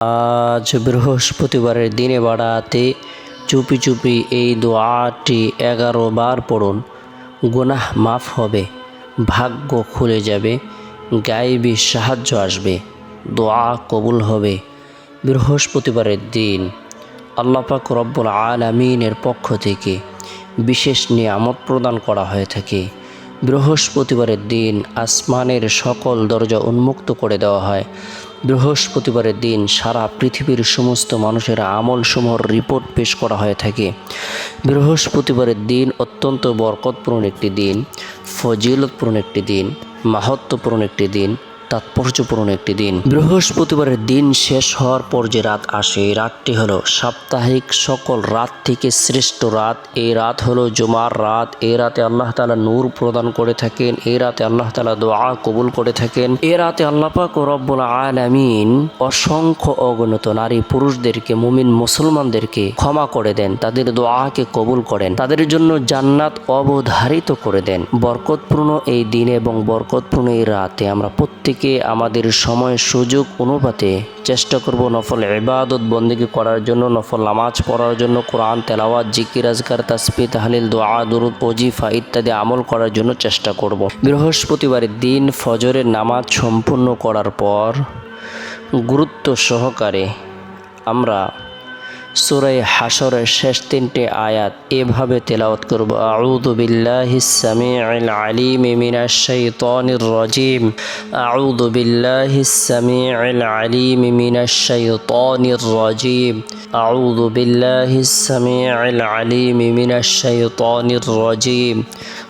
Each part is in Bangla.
আজ বৃহস্পতিবারের দিনে বাড়াতে চুপি চুপি এই দোয়াটি এগারো বার পড়ুন। গুনাহ মাফ হবে, ভাগ্য খুলে যাবে, গায়েবী সাহায্য আসবে, দোয়া কবুল হবে। বৃহস্পতিবারের দিন আল্লাপাক রব্বুল আলামিনের পক্ষ থেকে বিশেষ নিয়ামত প্রদান করা হয়ে থাকে। বৃহস্পতিবারের দিন আসমানের সকল দরজা উন্মুক্ত করে দেওয়া হয়। বৃহস্পতিবারের দিন সারা পৃথিবীর সমস্ত মানুষের আমলসমূহর রিপোর্ট পেশ করা হয়ে থাকে। বৃহস্পতিবারের দিন অত্যন্ত বরকতপূর্ণ একটি দিন, ফজিলতপূর্ণ একটি দিন মাহাত্মপূর্ণ একটি দিন তাৎপর্যপূর্ণ একটি দিন। বৃহস্পতিবারের দিন শেষ হওয়ার পর যে রাত আসে, এই রাতটি হলো সাপ্তাহিক সকল রাত থেকে শ্রেষ্ঠ রাত। এই রাত হলো জুমার রাত। এই রাতে আল্লাহ তালা নূর প্রদান করে থাকেন। এই রাতে আল্লাহ তালা দোয়া কবুল করে থাকেন। এ রাতে আল্লাহ পাক ও রব্বুল আলামিন অসংখ্য অগণিত নারী পুরুষদেরকে, মুমিন মুসলমানদেরকে ক্ষমা করে দেন। তাদের দোয়াকে কবুল করেন। তাদের জন্য জান্নাত অবধারিত করে দেন। বরকতপূর্ণ এই দিন এবং বরকতপূর্ণ এই রাতে আমরা প্রত্যেকে আমাদের সময় সুযোগ অনুপাতে চেষ্টা করব নফল ইবাদত বন্দিকে করার জন্য, নফল নামাজ পড়ার জন্য, কোরআন, তেলাওয়াত, জিকির, আজকার তাসপি তাহলিল, দোয়া, দুরুদ, ওজিফা ইত্যাদি আমল করার জন্য চেষ্টা করব। বৃহস্পতিবারের দিন ফজরের নামাজ সম্পূর্ণ করার পর গুরুত্ব সহকারে আমরা সুরাই হাসরের শেষ তিনটে আয়াত এভাবে তেলাওয়াত করব। আউযু বিল্লাহিস সামিউল আলিম মিনাশ শাইতানির রাজিম। আউযু বিল্লাহিস সামিউল আলিম মিনাশ শাইতানির রাজিম। আউযু বিল্লাহিস সামিউল আলিম মিনাশ শাইতানির রাজিম।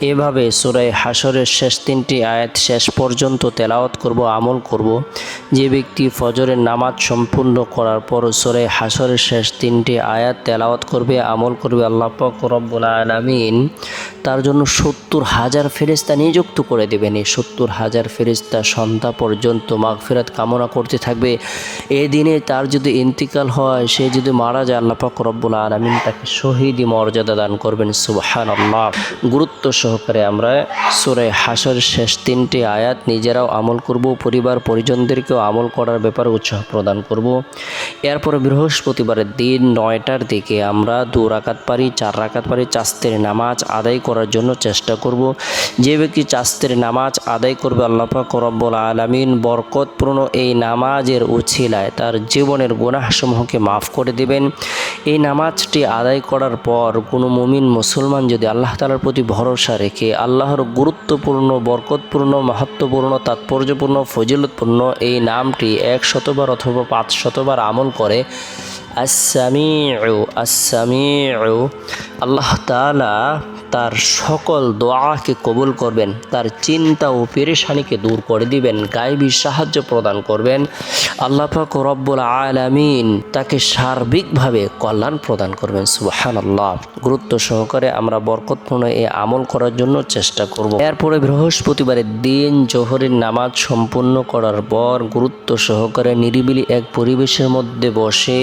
এভাবে সুরাই হাসরের শেষ তিনটি আয়াত শেষ পর্যন্ত তেলাওয়াত করব, আমল করব। যে ব্যক্তি ফজরের নামাজ সম্পূর্ণ করার পর সুরাই হাসরের শেষ তিনটি আয়াত তেলাওয়াত করবে, আমল করবে, আল্লাহ পাক রব্বুল আলামিন তার জন্য সত্তর হাজার ফেরেস্তা নিযুক্ত করে দেবেন। এই সত্তর হাজার ফেরেস্তা সন্ধ্যা পর্যন্ত মাগফিরাত কামনা করতে থাকবে। এ দিনে তার যদি ইন্তিকাল হয়, সে যদি মারা যায়, আল্লাহ পাক রব্বুল আলমিন তাকে শহীদি মর্যাদা দান করবেন সুবাহান আল্লাহ গুরুত্ব সহকারে আমরা সুরে হাসর শেষ তিনটি আয়াত নিজেরাও আমল করব, পরিবার, পরিজনদেরকেও আমল করার ব্যাপারে উৎসাহ প্রদান করব। এরপর বৃহস্পতিবারের দিন নয়টার দিকে আমরা দু রাকাত পারি, চার রাকাত পারি চাস্তের নামাজ আদায় করার জন্য চেষ্টা করব। যে ব্যক্তি চাস্তের নামাজ আদায় করবে, আল্লাহ পাক রব্বুল আলমিন বরকতপূর্ণ এই নামাজের উছিলায় তার জীবনের গুনাহসমূহকে মাফ করে দেবেন। এই নামাজটি আদায় করার পর কোনো মুমিন মুসলমান যদি আল্লাহ তালার প্রতি ভরসা রেখে আল্লাহর গুরুত্বপূর্ণ, বরকতপূর্ণ, মাহাত্মপূর্ণ, তাৎপর্যপূর্ণ, ফজিলতপূর্ণ এই নামটি এক শতবার অথবা পাঁচ শতবার আমল করে। আসামি আসামি আল্লাহ তালা তার সকল দোয়াকে কবুল করবেন, তার চিন্তা ও পেরেশানিকে দূর করে দিবেন গায়েবী সাহায্য প্রদান করবেন। আল্লাহ পাক রব্বুল আলামিন তাকে সার্বিকভাবে কল্যাণ প্রদান করবেন সুবাহান আল্লাহ গুরুত্ব সহকারে আমরা বরকতপূর্ণ এই আমল করার জন্য চেষ্টা করব। এরপরে বৃহস্পতিবারের দিন জোহরের নামাজ সম্পূর্ণ করার পর গুরুত্ব সহকারে নিরিবিলি এক পরিবেশের মধ্যে বসে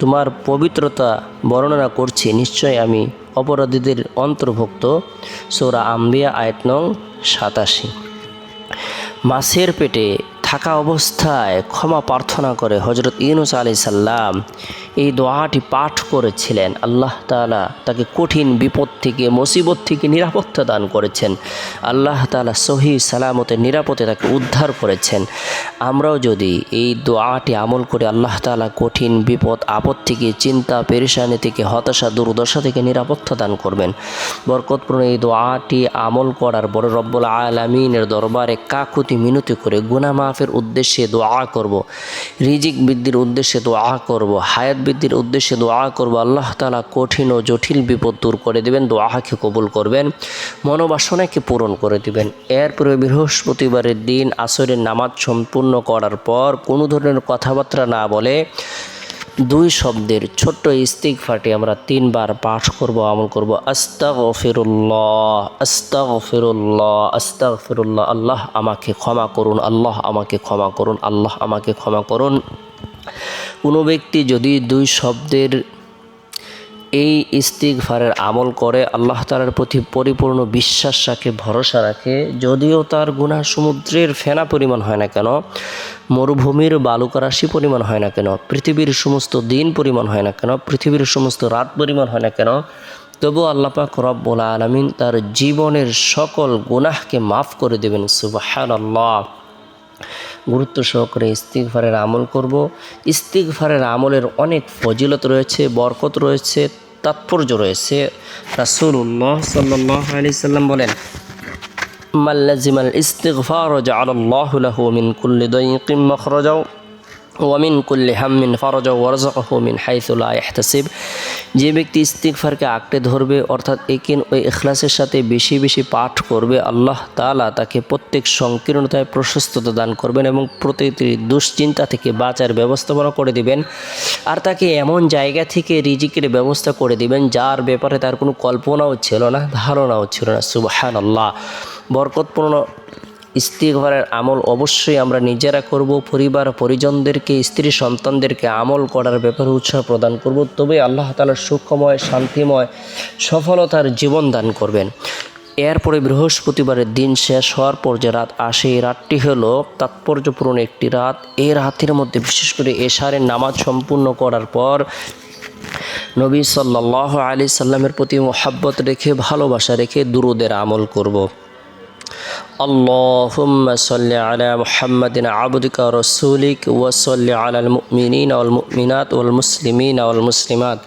তোমার পবিত্রতা বর্ণনা করছি, নিশ্চয় আমি অপরাধীদের অন্তর্ভুক্ত। সোরা আম্বিয়া, আয়াত নং সাতাশি। মাসের পেটে থাকা অবস্থায় ক্ষমা প্রার্থনা করে হজরত ইউনুস আলি সাল্লাম এই দোয়াটি পাঠ করেছিলেন। আল্লাহ তালা তাকে কঠিন বিপদ থেকে, মুসিবত থেকে নিরাপত্তা দান করেছেন। আল্লাহ তালা সহি সালামতে নিরাপদে তাকে উদ্ধার করেছেন। আমরাও যদি এই দোয়াটি আমল করে আল্লাহ তালা কঠিন বিপদ, আপদ থেকে, চিন্তা, পেরেশানি থেকে, হতাশা, দুর্দশা থেকে নিরাপত্তা দান করবেন। বরকতপূর্ণ এই দোয়াটি আমল করার পরে রব্বুল আলমিনের দরবারে কাকুতি মিনতি করে গুনা মাফের উদ্দেশ্যে দোয়া করব, রিজিক বৃদ্ধির উদ্দেশ্যে দোয়া করব, হায়াত বৃদ্ধির উদ্দেশ্যে দোয়া করব। আল্লাহ তালা কঠিন ও জটিল বিপদ দূর করে দেবেন, দোয়াকে কবুল করবেন, মনোবাসনাকে পূরণ করে দেবেন। এরপরে বৃহস্পতিবারের দিন আসরের নামাজ সম্পূর্ণ করার পর কোনো ধরনের কথাবার্তা না বলে দুই শব্দের ছোট্ট ইস্তিক ফাটি আমরা তিনবার পাঠ করব, আমল করব। আস্তাগফিরুল্লাহ আস্তাক ফিরুল্লাহ আল্লাহ আমাকে ক্ষমা করুন, আল্লাহ আমাকে ক্ষমা করুন, আল্লাহ আমাকে ক্ষমা করুন। কোনো ব্যক্তি যদি দুই শব্দের এই ইস্তিগফারের আমল করে আল্লাহ তালার প্রতি পরিপূর্ণ বিশ্বাস রাখে, ভরসা রাখে। যদিও তার গুনাহ সমুদ্রের ফেনা পরিমাণ হয় না কেন, মরুভূমির বালুকারাশি পরিমাণ হয় না কেন, পৃথিবীর সমস্ত দিন পরিমাণ হয় না কেন, পৃথিবীর সমস্ত রাত পরিমাণ হয় না কেন তবু আল্লাপাক রব্বুল আলমিন তার জীবনের সকল গুনাহকে মাফ করে দেবেন। সুবাহান আল্লাহ গুরুত্ব সহকারে ইস্তিকফারের আমল করব। ইস্তিকফারের আমলের অনেক ফজিলত রয়েছে, বরকত রয়েছে, তাৎপর্য রয়েছে। রাসুল্লাহ সাল্লি সাল্লাম বলেন মাল্লাজিমাল ইস্তিকফার জাআলাল্লাহু লাহু মিন কুল্লি দাইয়িকিন মাখরাজা ওয়ামিন কুল্লি হাম্মিন ফরজ ওয়ারজাকাহু মিন হাইথু লা যে ব্যক্তি ইস্তিগফারকে আঁকড়ে ধরবে, অর্থাৎ একিন ওই এখলাসের সাথে বেশি বেশি পাঠ করবে, আল্লাহ তাআলা তাকে প্রত্যেক সংকীর্ণতায় প্রশস্ততা দান করবেন এবং প্রতিটি দুশ্চিন্তা থেকে বাঁচার ব্যবস্থাপনা করে দিবেন। আর তাকে এমন জায়গা থেকে রিজিকের ব্যবস্থা করে দিবেন, যার ব্যাপারে তার কোনো কল্পনাও ছিল না, ধারণাও ছিল না। সুবাহান আল্লাহ বরকতপূর্ণ ইস্তিগফারের আমল অবশ্যই আমরা নিজেরা করব, পরিবার পরিজনদেরকে, স্ত্রী সন্তানদেরকে আমল করার ব্যাপারে উৎসাহ প্রদান করব। তবে আল্লাহ তালার সুখময়, শান্তিময়, সফলতার জীবন দান করবেন। এরপরে বৃহস্পতিবারের দিন শেষ হওয়ার পর যে রাত আসে, এই রাতটি হলো তাৎপর্যপূর্ণ একটি রাত। এই রাতের মধ্যে বিশেষ করে এশারের নামাজ সম্পূর্ণ করার পর নবী সাল্লাহ আলি সাল্লামের প্রতি মোহাব্বত রেখে, ভালোবাসা রেখে দুরুদের আমল করব। اللهم صل على محمد عبدك ورسولك وصل على المؤمنين والمؤمنات والمسلمين والمسلمات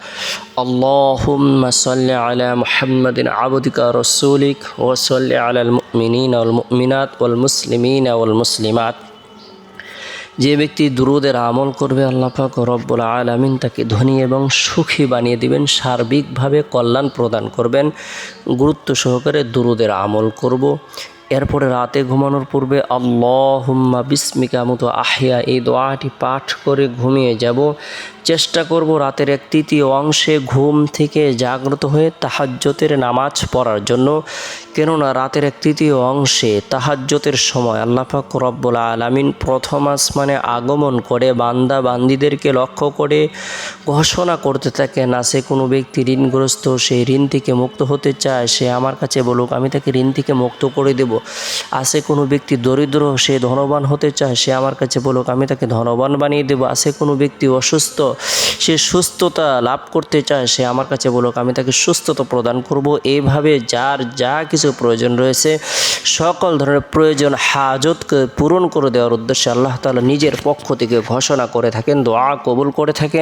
اللهم صل على محمد عبدك ورسولك وصل على المؤمنين والمؤمنات والمسلمين والمسلمات যে ব্যক্তি দুরুদের আমল করবে আল্লাহ পাক রব্বুল আলামিন তাকে ধনী এবং সুখী বানিয়ে দিবেন সার্বিকভাবে কল্যাণ প্রদান করবেন গুরুত্ব সহকারে দুরুদের আমল করব এরপরে রাতে ঘুমানোর পূর্বে আল্লাহুম্মা বিস্মিকা মতো আহিয়া এই দোয়াটি পাঠ করে ঘুমিয়ে যাব। চেষ্টা করব রাতের এক তৃতীয় অংশে ঘুম থেকে জাগ্রত হয়ে তাহাজ্যতের নামাজ পড়ার জন্য। কেননা রাতের এক তৃতীয় অংশে তাহাজ্যতের সময় আল্লাপাক রব্বুল আলামিন প্রথম আসমানে আগমন করে বান্দা বান্দিদেরকে লক্ষ্য করে ঘোষণা করতে থাকে, না, সে কোনো ব্যক্তি ঋণগ্রস্ত সেই ঋণ থেকে মুক্ত হতে চায়, সে আমার কাছে বলুক, আমি তাকে ঋণ থেকে মুক্ত করে দেব। আসে কোনো ব্যক্তি দরিদ্র, সে ধনবান হতে চায়, সে আমার কাছে বলুক, আমি তাকে ধনবান বানিয়ে দেবো। আসে কোনো ব্যক্তি অসুস্থ, সে সুস্থতা লাভ করতে চায়, সে আমার কাছে বলুক, আমি তাকে সুস্থতা প্রদান করব। এইভাবে যার যা কিছু প্রয়োজন রয়েছে, সকল ধরনের প্রয়োজন হাজতকে পূরণ করে দেওয়ার উদ্দেশ্যে আল্লাহ তালা নিজের পক্ষ থেকে ঘোষণা করে থাকেন, দোয়া কবুল করে থাকেন।